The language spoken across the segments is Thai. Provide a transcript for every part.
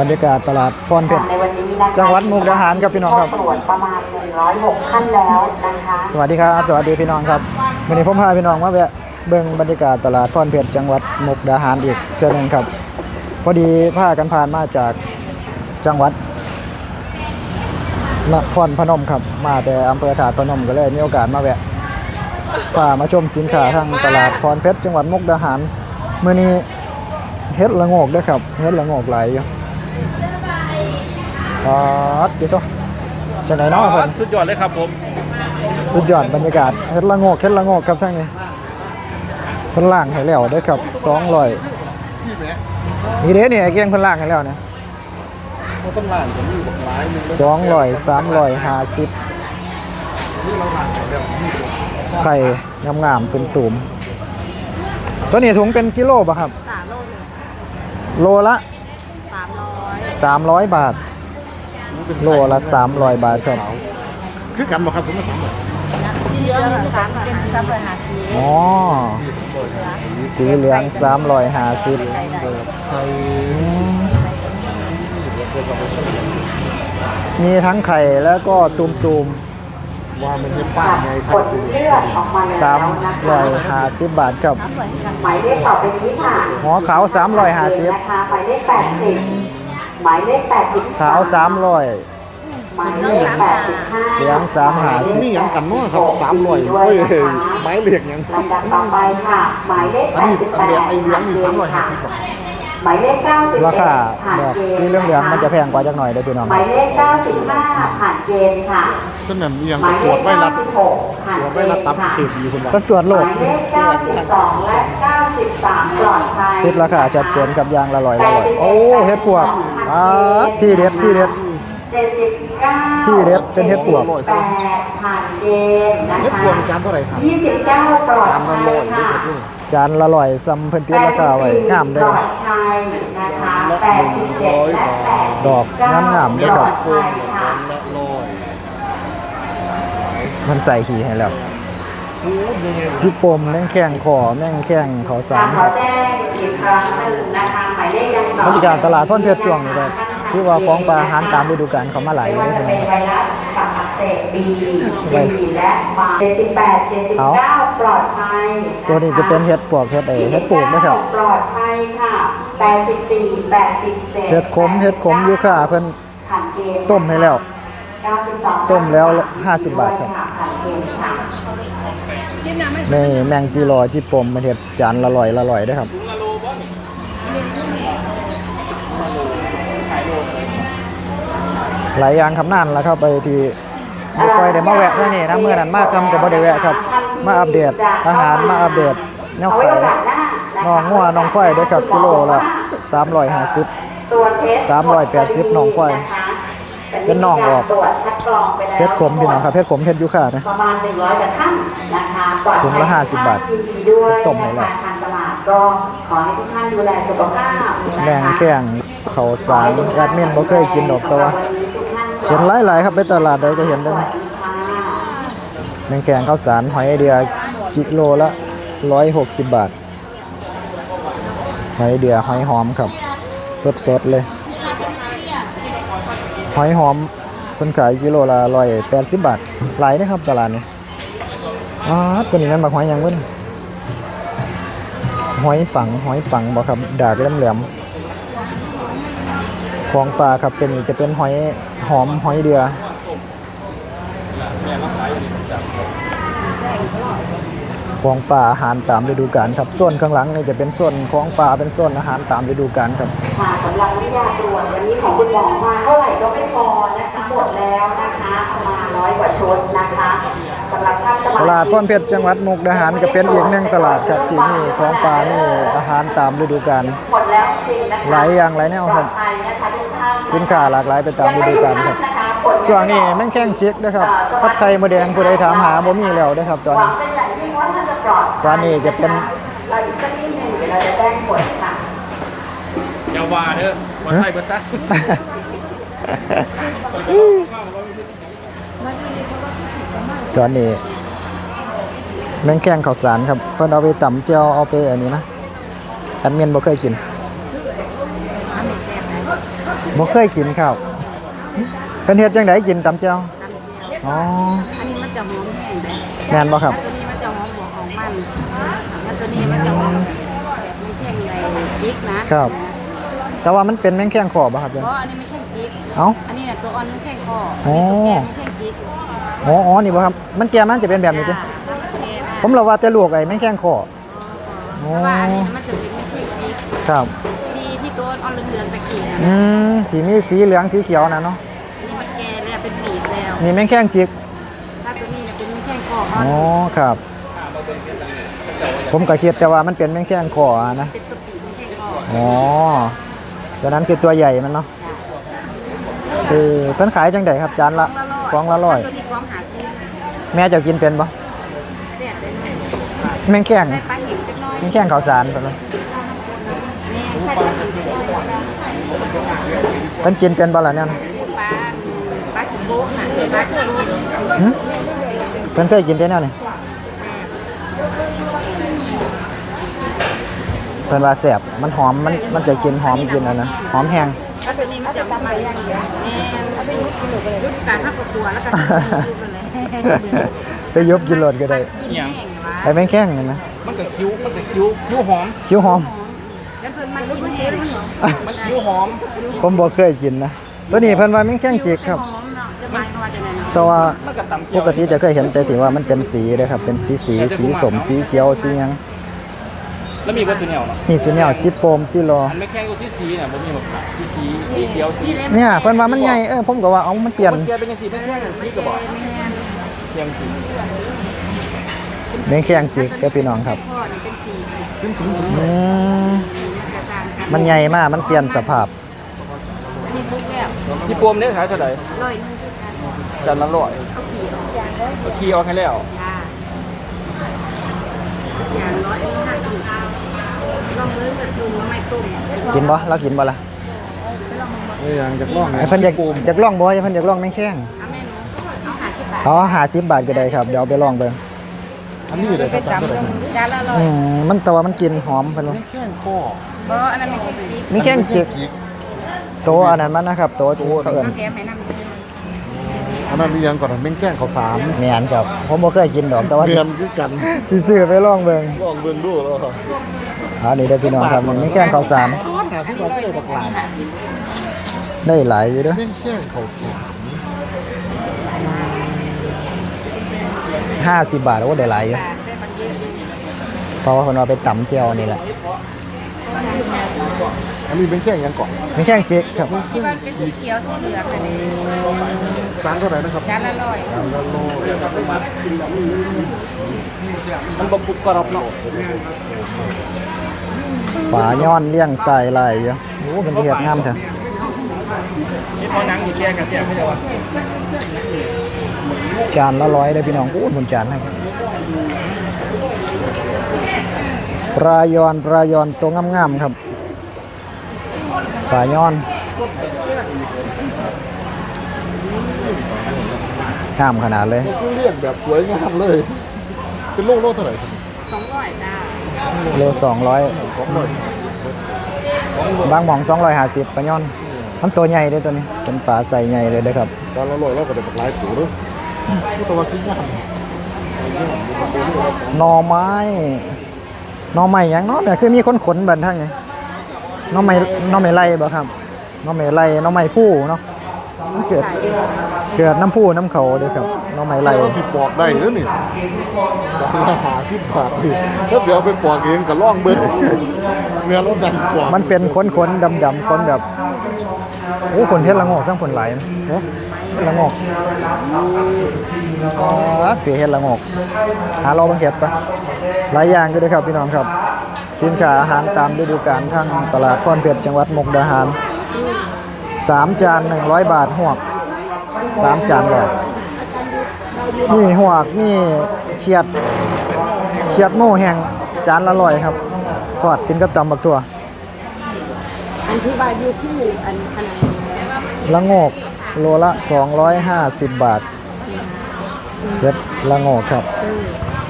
บรรยากาศตลาดพรเพชรในวันนี้นะคะจังหวัดมุกดาหารครับพี่น้องครับตรวจประมาณ106ท่านแล้วนะคะสวัสดีครับ สวัสดีพี่น้องครับวันนี้ผมพาพี่น้องมาแวะเบิ่งบรรยากาศตลาดพรเพชรจังหวัดมุกดาหารอีกเทื่อหนึงครับ พอดีพากันผ่านมาจากจังหวัดนครพนมครับ มาแต่อำเภอถาดพนมก็เลยมีโอกาสมาแวะพามาชมสินค้าทางตลาดพรเพชรจังหวัดมุกดาหารมื้อนี้เฮ็ดละโงกเด้วยครับเฮ็ดละโงกหลาย อยู่ปัดเดี๋ยวตัวจังไหนเนาะเพิ่นสุดยอดเลยครับผม สุดยอดบรรยากาศเฮ็ดละโงกเฮ็ดละโงกครับทั้งนี้เพิ่นล่างให้แล้วเด้อครับ200นี่เด้นี่ไอ้เกียงเพิ่นล่างให้แล้วนะเขาต้องล่างผมอยู่บักหลายหนึง200 350ไข่งามๆตุ่มๆตัวนี้ถุงเป็นกิโลป่ะครับสามโลหนึ่งโลละสามร้อย 300 บาท โลละ 300 บาทครับ คือกันบ่ครับผมไม่ถามเลยสีเหลืองสามร้อยห้าสามร้อยห้าสิบอ๋อ สีเหลือง350ไข่ได้ไทยมีทั้งไข่แล้วก็ตุ่มว่ามันจะป้าไงไทผยลเลือดออกมาๆแล้วนะคะ350บาทครับสามร้อยกันหมายเลขต่อไปนี้ค่ะหอขาว350นะคะหมายเลข80 หมายเลข80ขาว300หมายเลข85เหลืองผมมีหยังกันเนาะครับสามร้อยเฮ้ยไม้เหลียกหยังลำดับต่อไปค่ะ หมายเลขอันนี้อันเดียวไอ้เหลืองนี่88สามร้อยห้าสิบบาท หมายเลข91ราคาผ่านแบบเกณฑ์สีเหลืองๆมันจะแพงกว่าจักหน่อยเด้อพี่น้องหมายเลข95ผ่านเกณฑ์ค่ะต้นนั้นมีหยังหมายตเลรวจขไว้รับ96ผ่านตรวจเกไว้ณรับฑ์ตับค่ะ เสียดีคุณว่าต้องตรวจโรหคมายเลข92 และ 93ปลอดภัย ติดราคาชัดเจนกับยางละร้อยละร้อยโอ้เฮ็ดปวกอ่าที่เด็ดที่เด็ด79ที่เด็ดเป็นเฮ็ดปวก8ผ่านเกณฑ์นะเฮ็ดคะพวงจานเท่าไหร่ครับ29ปลอดตามนั้นภัร้ยอยด้วยค่ะครับด้วยจานละร้อยซ้ำเพิ่นติดราคาไว้งามปเด้ลออดภัยนะคะ87และ89ดอกงามๆเลยครับปลอดภัยค่ะละร้อยมันใส่ขี้ให้แล้ว โอ้ยยังไงจิปมแม่งแข้งคอแม่งแข้งเขาสารขคอรับแจ้งอีกครั้งหนึ่งนะคะหมายเลขยังต่อบรรยากาศตลาดพ่นเพชรช่วงนี้ก็ที่ว่าของปลาอาหารตามฤดูกาลเขามาหลายอไม่ยู่ว่าใช่จะไหมเป็นครับไวรัสตับอักเสบ B C และมา78เอา79ปลอดภัยคตัวนี้จะเป็นเฮ็ดปวกเฮ็ดเอเฮ็ดปลูกนะครับปลอดภัยค่ะ84 87เฮ็ดขมเฮ็ดขมอยู่ค่ะเพิ่นผ่านเกณฑ์ต้มให้แล้ว92ต้มแล้ว50บาทครับผ่า นี่แมงจีรอจิปมมันเฮ็ดจานละร้อยละร้อยเด้ครับหลายอย่างคำนานแล้วครับไปที่บ่ค่อยได้มาแวะเท่นี้นะเมื่อนั้นมาคำก็บ่ได้แวะครับ มาอัปเดตอาหารมาอัปเดตแนวขายน้องงัวน้องควายด้อครับกิโลละ350ตัวเทส380น้องควาย เป็นน้องออกตรวจคัดกรองไปแล้วเพชรขมพี่น้องครับเพชรขมเพชรยุค่านะประมาณ100กว่าท่านนะคะปลอดภัยถุงละ50บาทยินดีด้วยต้มให้แล้วนะคะทางตลาดก็ขอให้ทุกท่านดูแลสุขภาพนะคะแมงแข้งเขาวสารแอดมินบ่เคยกินดอกแต่ว่าเห็นหลายๆครับไปตลาดใดก็เห็นได้แมงแข้งข้าวสารหอยไอเดียกิโลละ160บาทหอยไอเดียหอยหอมครับ สดๆเลย หอยหอมเพิ่นขายกิโลละ180บบาทหลายนะครับตลาดนี้อ้าดตัวนี้ม่นบักหอยยังเบิ่นหอยปังหอยปังบ่ครับดากแหลมๆของปลาครับเป็นจะเป็นหอยหอมหอยเดือ ของป่าอาหารตามฤดูกาลครับส่วนข้างหลังนี่จะเป็นส่วนของป่าเป็นส่วนอาหารตามฤดูกาลครับค่ะสำหรับวิทยาตรวจวันนี้ของคุณหมอมาเท่าไหร่ก็ไม่พอนะคะหมดแล้วนะคะประมาณร้อยกว่าชุดนะคะสำหรับท่านสมาตลาดพ่อนเพชรจังหวัดมุกดาหารก็เป็นอีกหนึ่งตลาดครับที่นี่ของป่านี่อาหารตามฤดูกาลหมดแล้วจริงนะคะหลายอย่างหลายแนวครับปลอดภัยนะคะทุกท่านสินค้าหลากหลายไปตามฤดูกาลครับนะคะผลช่วงนี้แม่งแข้งเจ๊กนะครับทับไข่มดแดงผู้ใดถามหาบ่มีแล้วนะครับตอนหวันี้ ตอนนี้จะเป็นเราอีกสักนิดหนึ่งเดี๋ยวเราจะแจ้งผลค่ะ อย่าว่าเด้อวันไทยเบิดซะตอนนี้แม่งแข้งข้าวสารครับ เพิ่นเอาไปตำเจียวเอาไปอันนี้นะแอดมินบ่เคยกินบ่เคยกินครับเพิ่นเฮ็ดจังไดกินตำเจ้าอ๋ออันนี้มันจะหอมแห้งเลยแม่นบ่ครับ ตัวนี้มันจะหอมแบบมันแข็งในพริกนะครับ แต่ว่ามันเป็นแมงแข้งขอบ่ครับเพเจ้าราะอันนี้มันแข็งพริกเอ้า อันนี้เนี่ยตัวอ่อนมันแข็งคอโอ้ตัวแก่มันแข็งพริกอ๋ออ๋อนี่บ่ครับ มันแก่มันจะเป็นแบบนี้จ้ะจ้ะโอเคมากผมเราว่าแต่ลวกไอ้แมงแข้งขออ๋อเพราะว่าอันนี้มันจะเป็นแข็งพริกครับ ที่ที่ตัวอ่อนเหลืองๆตะกี้นะอืมสีมีสีเหลืองสีเขียวนะเนาะ อันนี้มันแก่แล้วเป็นปีกแล้วนี่แมงแข้งจิก ถ้าตัวนี้เนี่ยเป็นแข็งคออ่อนอ๋อ ครับ ผมก็คิดแต่ว่ามันเป็นแมงแข้งขอนะเป็นตัวปีกมันแข็งคออ๋อดังนั้นคือตัวใหญ่มันเนาะเออเพิ่นขายจังไดครับจานละกล่องละร้อยตัวนี้กล่องหาซื้อแม่เจะกินเป็นปะเสียดเลยนะแมงแข้งใส่ปลาหิวจักหน้อยแมงแข้งข้าวสารปะเนาะแม่ใส่ปลาหิวจักหน้อยเพิ่นกินเป็นบ่ล่ะเนี่ยนะปลาปลาหิวโบ๊ะน่ะปลาหิวหึเพิ่นเคยกินแต่แนวนี่ เพิ่นว่าแซ่บมันหอมมันมันจะกินหอมกินอันนั้นหอมแห้งแล้วตัวนี้มันจะมาอย่างเดียวแม่เอาไปยุบกินหนูไปเลยยุบการทับกับตัวแล้วก็ยุบไปเลยไปยบกินโลดก็ได้กินแห้งวะไอ้แมงแข้งนี่นะมันก็คิ้วมันก็คิ้วคิ้วหอมคิ้วหอมแล้วเพิ่นมันยุบมันเจ๊มันหอมมันคิ้วหอมผมบ่เคยกินนะตัวนี้เพิ่นว่าแมงแข้งจิกครับหอมเนาะจะหมายความว่าจะไหนเนาะแต่ว่ามันก็ตำปเจียวกติจะเคยเห็นแต่ที่ว่ามันเป็นสีเลยครับเป็นสีสีสีสมสีเขียวสีหยัง แล้วมีกระสุนเหนียวเนาะมีสุนแนวจิโปมจิรออันไม่แข็งกว่าที่สีเนี่ยมันมีแบบที่สีสีเขียวสีเนี่ยเพิ่นว่ามันใหญ่เออผมก็ว่าเอามันเปลี่ยนมันเกียเป็นยังสีไม่แข็งสีกระบอกเทียมสีแมงแข้งจิกเด้อพี่น้องครับพ่อนี่เป็นปีกอืมกระต่างกันมันใหญ่มากมันเปลี่ยนสภาพอันนี้ซุปแล้วที่ปมเนี่ยขายเท่าไหร่ร้อยหนึงคือกันจานละร้อยเอาขี้ออกให้แล้วค่ะ อย่างร้อยหนึ่งห้าสิบลองเบิ่งกระตุ้นไม่ตุ้มกินบ่เรากินบ่ล่ะนี่ยังจากล่องไอ้เพิ่นอยากอยากลองบ่ไอ้เพิ่นอยากลองแมงแข้งเอาแม่หนูเอาหาสิบบาทอ๋อ50บาทก็ได้ครับเดี๋ยวเอาไปลองเบิ่งอันนี้เลยครับจานเท่าไหร่จานละร้ออืยมมันแต่ว่ามันกินหอมเพิ่นว่าแข้งข้อเพราะอันนั้นไม่ใช่พริกมีแข้งจิกอีกโตอันนั้นมันนะครับโตที่เขาเอิ้นเอาแกมให้น้ำ อันนั้นมียังก่อนเป็นแข้งข้าวสารแม่นครับผมบ่เคยกินดอกแต่ว่าเรียนด้วยกันสิซื้อไปลองเบิ่งลองเบิ่งดูแล้วครับอันนี้เด้อพี่น้องครับมันมีแข้งข้าวสารหาอันที่นี้เราร้อยหได้นึ่งบักหอันลายนี้ห้าสิบได้หลายอยู่เด้อเป็นแข้งข้าวสาร50บาทโอ้ได้หลายอยู่บาทได้บางเยอะเลยเพราะว่าเพิ่นเอาไปตำเจียวนี่แหละ อันนี้เป็นแข้งยังก่อนมีแข้งจิกครับที่ว่าเป็นสีเขียวสีเหลืองนั่นเองจานเท่าไหร่นะครับจานละร้อยจานละโลมันบกุบกรอบเนาะฝาย้อนเลี้ยงใส่ลายอยู่โอ้เป็นที่เฮ็ดงามเถอะนี่พอนังอยู่แก่กันเสียไม่ใช่วะจานละร้อยเด้อพี่น้องพูดบนจานครับปลายอนปลายอนตัวงามๆครับ ปลาย้อนงามขนาดเลยคือเรียกแบบสวยงามเลย เป็นโลโลเท่าไหร่ครับสองร้อยจ้าโลสองร้อยสองร้อยบางหมองสองร้อยห้าสิบปลาย้อนมันตัวใหญ่เลยตัวนี้ เป็นปลาใส่ใหญ่เลยเด้อครับจานละร้อยเราก็ได้บักหลายปูด้วยนี่ตัวคืองามหน่อไม้หน่อไม้หยังเนาะแบบคือมีคนขนบันทั้งไงห น่อไม้หน่อไม้ไล่บ่ครับหน่อไม้ไล่หน่อไม้ผู้เนาะมันเกิดเกิดน้ำผู้น้ำเขาเด้อครับหน่อไม้ไล่เราที่ปอกได้แล้วนี่จานละหาสิบบาทนี่ถ้าเดี๋ยวเอาไปปอกเองก็ล่องเบิ้งเนื้อรถดันปอกมันเป็นขนขนดำดำๆขนแบบโอ้คนเฮ็ดละงอกทั้งคนหลายนะฮะเฮ็ดละงอกอ๋อเปียเฮ็ดละงอก หาเราบังเห็ดปะหลายอย่างก็ได้อครับพี่น้องครับ สินค้าอาหารตามฤดูกาลทั้งตลาดพรเพชรจังหวัดมุกดาหารสามจาน100บาทหวกสามจานร้อยนี่หวกนี่เฉียดเฉียดหมูแห้งจานละร้อยครับ ทอดกินกับตำบักถั่วอันที่ว่าอยู่ที่อันขนาดละโงกโลละ 250 บาทเฮ็ดละโงกครับ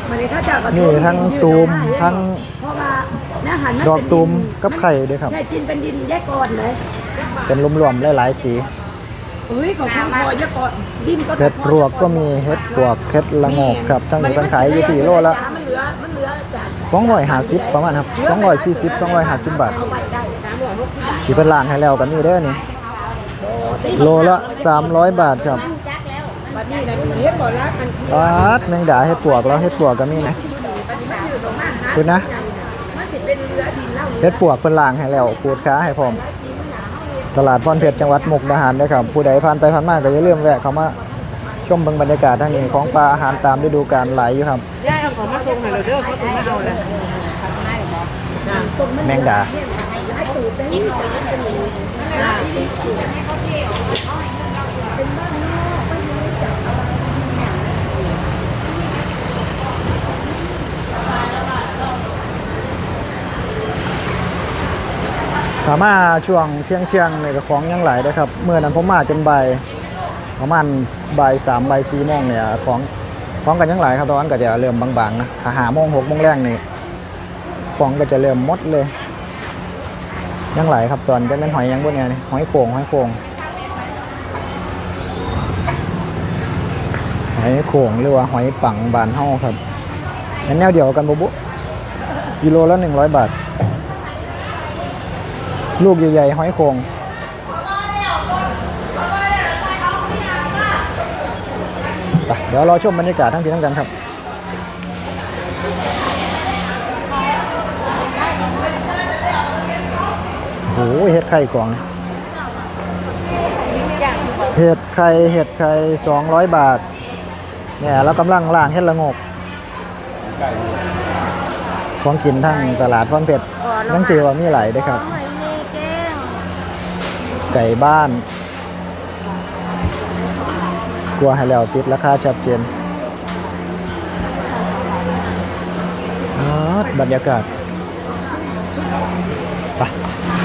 มันนี้ถ้าจากกระนี่ทั้งตูมทั้ง เพราะว่าเนื้อหันดอกตูมกับไข่ด้วยครับ ใช่กินเป็นดินแยกก่อนเลยเป็นรวมๆหลายๆสีเฮ้ยของคุณพอเยอะก่อนดิ้นก็เห็ดปลวกก็มีเห็ดปลวกเห็ดละโงกครับทั้งนี้มันขายอยู่ที่โลละมันเหลือมันเหลือจาก250ประมาณครับ240 250 บาท เอาไว้ได้สามร้อยหกสิบบาทที่เป็นล่างให้แล้วก็มีเด้อนี่ โลละ 300 บาทครับบัดนี้นะเฮ็ดบ่ละมันที่ปาดแมงดาเห็ดปลวกแล้วเห็ดปลวกก็มีนะคุณนะมันสิ เป็นเรือดินเล่าเฮ็ดปวกเป็นล่างให้แล้วขูดค้าให้พร้อม ตลาดพรเพชรจังหวัดมุกดาหารนะครับ ผู้ใดผ่านไปผ่านมาก็อย่าลืมแวะเข้ามาชมเบิ่งบรรยากาศทางนี้ของปลาอาหารตามฤดูกาลหลายอยู่ครับย่าเอาของมาส่งให้เราเด้อเขาส่งมาเอาแล้วแมงดา ถามาช่วงเที่ยงเที่ยงๆในกระของยังไหลนะครับเมื่อนั้นผมมาจนบ่ายประมาณบ่ายสามบ่ายสี่โมงเนี่ยของของกันยังไหลครับตอนนั้นก็จะเริ่มบางๆนะถ้าหาโมงหกโมงแรกนี่ของก็จะเริ่มมดเลย ยังไหลครับตอนจะเป็นหอยยังบนเนี่ยหอยโข่งหอยโข่งหอยโข่งหรือว่าหอยปังบานเฮาครับแนวเดียวกันบุบุกิโลละหนึ่งร้อยบาท ลูกใหญ่ๆห้อยโข่งเดี๋ยวรอชมบรรยากาศทั้งพี่ทั้งกันครับโอ้โหเห็ดไข่กล่องเนี่ยเห็ดไข่เห็ดไข่สองร้อยบาทเนี่ยเรากำลังล่างเห็ดละงกของกินทั้งตลาดพร้อมเพชรนั่งเจอว่ามีหลายด้อครับ ไก่บ้าน กลัวให้แล้วติดราคาชัดเจนอาดบรรยากาศไป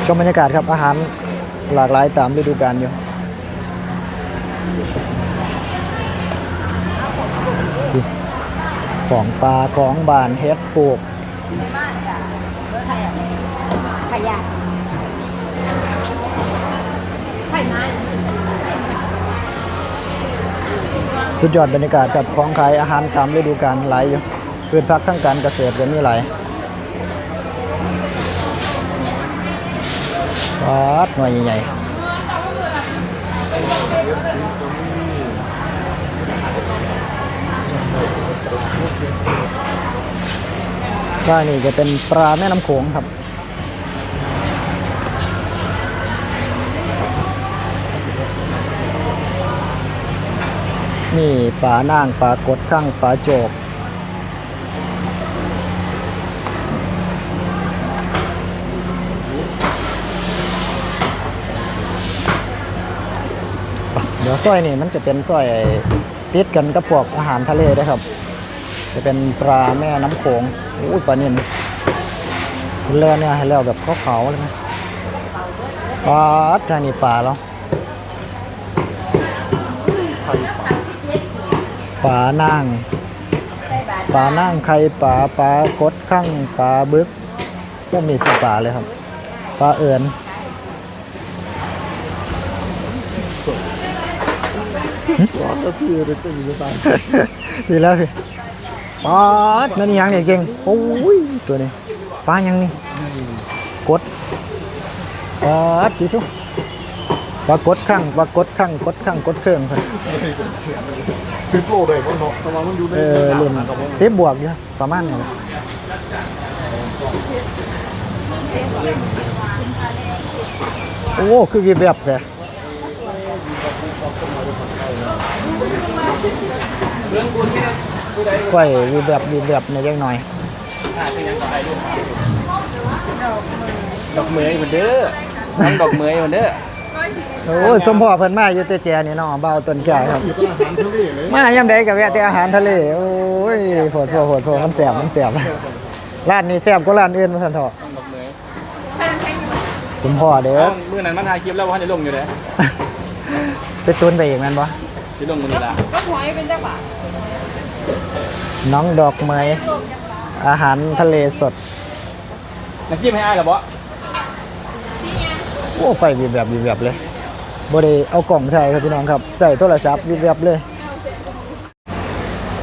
ชมบรรยากาศครับอาหารหลากหลายตามฤดูกาลอยู่ของปลาของบานเฮ็ดปลูก สุดยอดบรรยากาศกับของขายอาหารตามฤดูกาลหลายอยู่พืชผักทั้งการเกษตรก็มีหลายปาดหน่วยใหญ่ๆว่านี่จะเป็นปลาแม่น้ำโขงครับ นี่ปลานางปลากดข้างปลาโจก เดี๋ยวสร้อยนี่มันจะเป็นสร้อยติดกันกับพวกอาหารทะเลด้วยครับ จะเป็นปลาแม่น้ำโขงอุ้ยปลานินแล่เนี่ยให้แล้วแบบขาวๆเลยไหมปลาทางนี้ปลาแล้ว ปลานางปลานางไข่ปลาปลากดข้างปลาบึกพวกมีสิปลาเลยครับปลาเอิญร้อนแล้วพี่เลยเป็นยู่ตายดีแล้วพี่ปลาดนั่นยังเนี่ยเก่งโอ้ยตัวนี้ปลายังนี่กดปลาดจีทุกปลากดข้างปลากดข้างกดข้างกดเครื่องครับ สิบโลได้เพราะเนาะสมาณมันอยู่ในเออรุ่นสิบบวกอยู่ประมาณนี้โอ้คือวีแบบเลยไฟวีแบบวีแบบในเล็กน้อยดอกเมยเหมือนเด้อน้ำดอกเมยเหมือนเด้อ โอ้ยสมพ่อเพิ่นมาอยู่แต่แจนี่เนาะเบาต้นแก่ครับอยู่ที่อาหารทะเลเลยมายามใดก็แวะแต่อาหารทะเล โอ้ยโผดโผดโผดโผดมันแสบมันแสบร้านนี้แซ่บกว่าร้านอื่นมาซั่นเถอะดอกเหมยสมพ่อเด้อเอ้ามื่อนั้นมันถ่ายคลิปแล้วว่าให้ลงอยู่เลยไปตุนไปอีกแม่นบ่ที่ลงมือนี่ละก็หอยเป็นจังหวะน้องดอกไม้อาหารทะเลสดน้ำจิ้มให้อ้ายเหรอบ่โอ้ไฟวีแบบวีแบบเลย บ่ได้เอากล่องใส่ครับพี่น้องครับใส่โทรศัพท์วีแบบเลย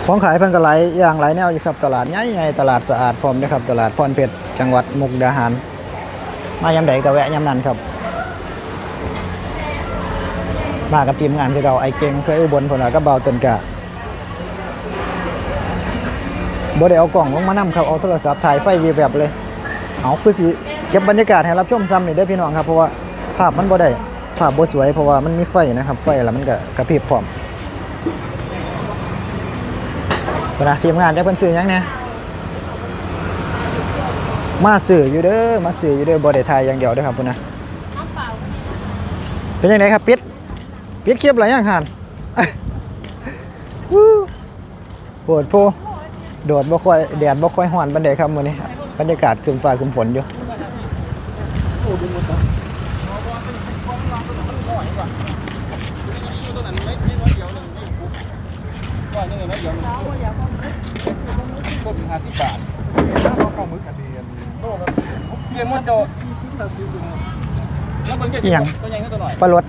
ของขายพิ่นก็หลยอย่างหลายแนวอยู่ครับ ตลาดใหญ่ๆตลาดสะอาดพร้อมนะครับ ตลาดพรเพชรจังหวัดมุกดาหาร มายามใดก็แวะยามนั้นครับ มากับทีมงานคือเราไอเก่งเคยอุบลผลว่าก็เบาตนกะบ่ได้เอากล่องลงมานํครับเอาโทรศัพท์ถ่ายไฟวีแบบเลย เอาคือสิเก็บบรรยากาศให้รับชมซ้ำนี่เด้พี่น้องครับเพราะว่าภาพมันบ่ได้าพบ่สวยเพราะว่ามันมีไฟนะครับ ไฟแล้วมันก็กระพริบพร้อมเวลาทีมงานได้เพิ่นซื้อยังเนี่ยมาซื้ออยู่เด้อมาซื้ออยู่เด้อบ่ได้ถ่ายอย่างเดียวเด้อครับพุ่นนะเป็นจังไดครับปิดปิดคลิปหลายอย่างหันวู้ปวดโพโดดบ่ค่อยแดดบ่ค่อยร้อนปานใดครับมื้อนี้บรรยากาศครึ้มฟ้าค รึ้มฝนอยู่ก็ถึงห้าสิบบาทข้าวมึกอันนี้อันเรียนมดโจแล้วเบิ้งเกี่ยวกับตัวใหญ่ขึ้นตัวหน่อยปลารด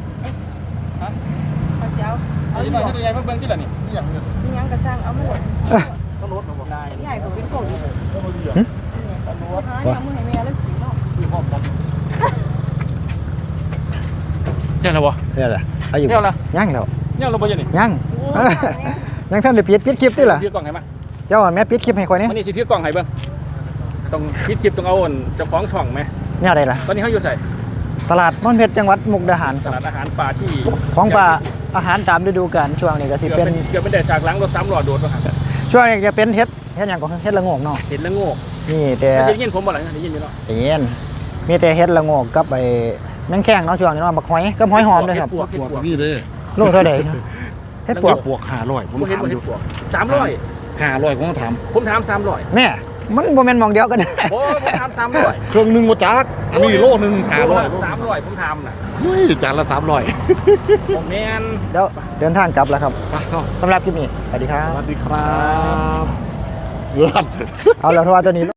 เจ้าเอาตัวหน่อยขึ้นตัวใหญ่เพิ่มเบิ้งที่ไหนนี่นี่อย่างเนี่ยที่ยังกระซังเอามาหมดข้าวรถนะบอกใหญ่กว่าเป็นโกดอีกข้าวรถเหลืองหาอย่างมือให้แม่แล้วกินเนาะ คือพร้อมกัน เนี่ยอะไรวะเนี่ยแหละเอาอยู่เนี่ยละยังแล้วเนี่ยเราไปยังนี่ยังยังท่านได้ปิดปิดคลิปติล่ะถือกล่องให้มาเจ้าแม่ปิดคลิปให้ข่อยนี่วันนี้สิถือกล่องให้เบิ้งต้องพิชิปต้องเอาเจ้าของช่องไหมเนี่ยได้ล่ะตอนนี้เขาอยู่ใส่ตลาดม่อนเพชรจังหวัดมุกดาหารคตรับลาดอาหารป่าที่ของป่าอาหารตามฤดูกาลช่วงนี้ก็สิเกือบเป็นเป็นเกือบเป็นแต่ฉากหล้างรถซ้ำหลอดโดดมาครับช่วงนี้จะเป็นเฮ็ดเฮ็ดหยังก็เฮ็ดละโงกเนาะเห็นแล้วโง่นี่แต่ไม่ใช่ยินผมบ่หลังได้ยินอยู่เนาะเย็นมีแต่เฮ็ดละโงกกับไอ้ แมงแข้งเนาะช่วงนี้เนาะบักหอยกับหอยหอมด้วยครับ ปวกปเห็ดวกปวกนี่เด้โลเท่าใดเนาะเฮ็ดปวกปวกหาร้อยผมผมเห็นถามบ่อเห็ยู่ดปวกสามร้อยหาร้อยผมก็ถามผมถามสามร้อยแน่มันบ่แม่นหมองเดียวกัน โอ้ผมถามสามร้อยเครื่องหนึงมาจักอันนี้โลหนึงหาร้อยสามร้อยผมทำน่ะเฮ้ยจานละสามร้อยผมแมน เดี๋ยวเดินทางกลับแล้วครับไปเนาะสำหรับคลิปนี้สวัสดีครัสบวัสดีครับเงินเอาแล้วเพราะว่าตัวนี้